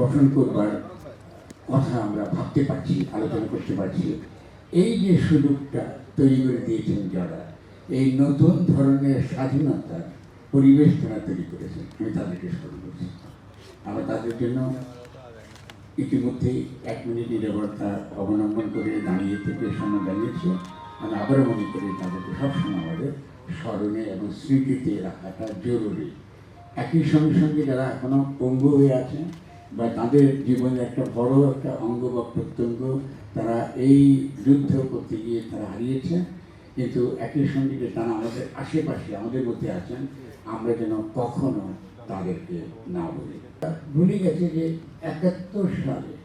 গঠন করবার কথা আমরা ভাবতে পারছি, আলোচনা করতে পারছি। এই যে সুযোগটা তৈরি করে দিয়েছেন যারা, এই নতুন ধরনের স্বাধীনতার পরিবেশ তারা তৈরি করেছেন, আমি তাদেরকে স্মরণ করছি। আমরা তাদের জন্য ইতিমধ্যেই এক মিনিট নিরাপত্তা অবলম্বন করে দাঁড়িয়ে থেকে সময় দাঁড়িয়েছে। আমি আবারও মনে করি তাদেরকে সবসময় আমাদের স্মরণে এবং স্মৃতিতে রাখাটা জরুরি। একই সঙ্গে সঙ্গে যারা এখনও পঙ্গু হয়ে আছেন বা তাদের জীবনের একটা বড় একটা অঙ্গ বা প্রত্যঙ্গ তারা এই যুদ্ধ করতে গিয়ে তারা হারিয়েছে। কিন্তু একই সঙ্গে যে তারা আমাদের আশেপাশে, আমাদের মধ্যে আছেন, আমরা যেন কখনো তাদেরকে না বলি। ভুলে গেছে যে একাত্তর সালে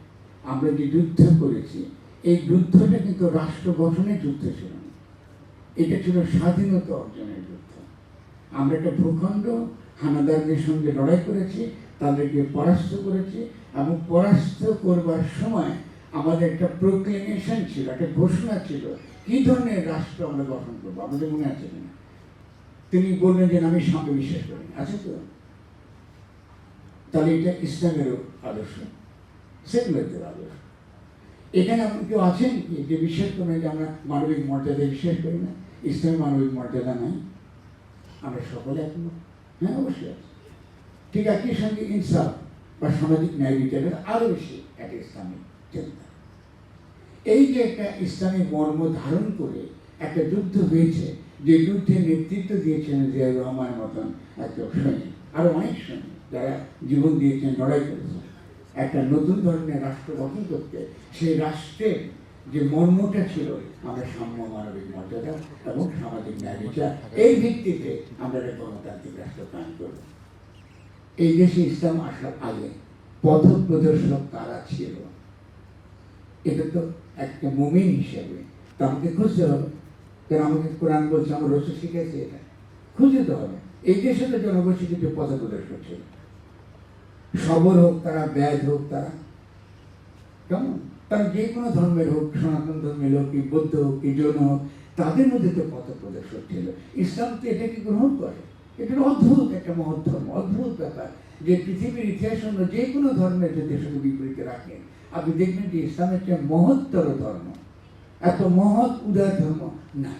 আমরা যে যুদ্ধ করেছি, এই যুদ্ধটা কিন্তু রাষ্ট্র গঠনের যুদ্ধ ছিল না। এটা ছিল স্বাধীনতা অর্জনের যুদ্ধ। আমরা একটা ভূখণ্ড, হানাদারদের সঙ্গে লড়াই করেছি, তাদেরকে পরাস্ত করেছি এবং পরাস্ত করবার সময় আমাদের একটা প্রোক্লেমেশন ছিল, একটা ঘোষণা ছিল, কি ধরনের রাষ্ট্র আমরা গঠন করব, আমাদের মনে আছে কিনা? তিনি বললেন যে আমি সঙ্গে বিশ্বাস করি আছে তো? তাহলে এটা ইসলামেরও আদর্শ, সেকুলারদের আদর্শ। এখানে এমন কেউ আছেন কি, যে বিশ্বাস করেন যে আমরা মানবিক মর্যাদায় বিশ্বাস করি না? ইসলামের মানবিক মর্যাদা নাই। আমরা সকলে একমত। হ্যাঁ অবশ্যই ঠিক একই সঙ্গে ইনসাফ বা সামাজিক ন্যায় বিচারের আরও বেশি একটা ইসলামিক চিন্তা। এই যে একটা ইসলামী মর্ম ধারণ করে একটা যুদ্ধ হয়েছে, যে যুদ্ধে নেতৃত্ব দিয়েছেন জিয়াউর রহমানের মতন একজন সৈনিক, আরও অনেক সৈনিক যারা জীবন দিয়েছেন, লড়াই করেছেন। একটা নতুন ধরনের রাষ্ট্র গঠন করতে সেই রাষ্ট্রের যে মর্মটা ছিল আমরা সাম্য মানবিক মর্যাদা এবং সামাজিক ন্যায় বিচার এই ভিত্তিতে আমরা একটা গণতান্ত্রিক রাষ্ট্র প্রাণ করব। এই দেশে ইসলাম আসার আগে পথ প্রদর্শক কারা ছিল? এটা তো একটা মুমিন হিসেবে তা আমাকে খুঁজতে হবে। কারণ আমাকে কোরআন বলছে আমার রসুল শিখেছে এটা? খুঁজে তো হবে। এই দেশে তো জনগোষ্ঠীকে পথ প্রদর্শক ছিল। সবর হোক তারা ব্যাধ হোক তারা কেমন? তারা যে কোনো ধর্মের হোক, সনাতন ধর্মের হোক, কি বৌদ্ধ হোক, কি জৈন হোক, তাদের মধ্যে তো পথ প্রদর্শক ছিল ইসলাম তো এটাকে গ্রহণ করে। এটা অদ্ভুত একটা মহৎ ধর্ম, অদ্ভুত ব্যাপার। যে পৃথিবীর ইতিহাস অন্য যে কোনো ধর্মের যদি সঙ্গে বিপরীতে রাখেন, আপনি দেখবেন যে ইসলাম একটা মহত্তর ধর্ম। এত মহৎ উদার ধর্ম না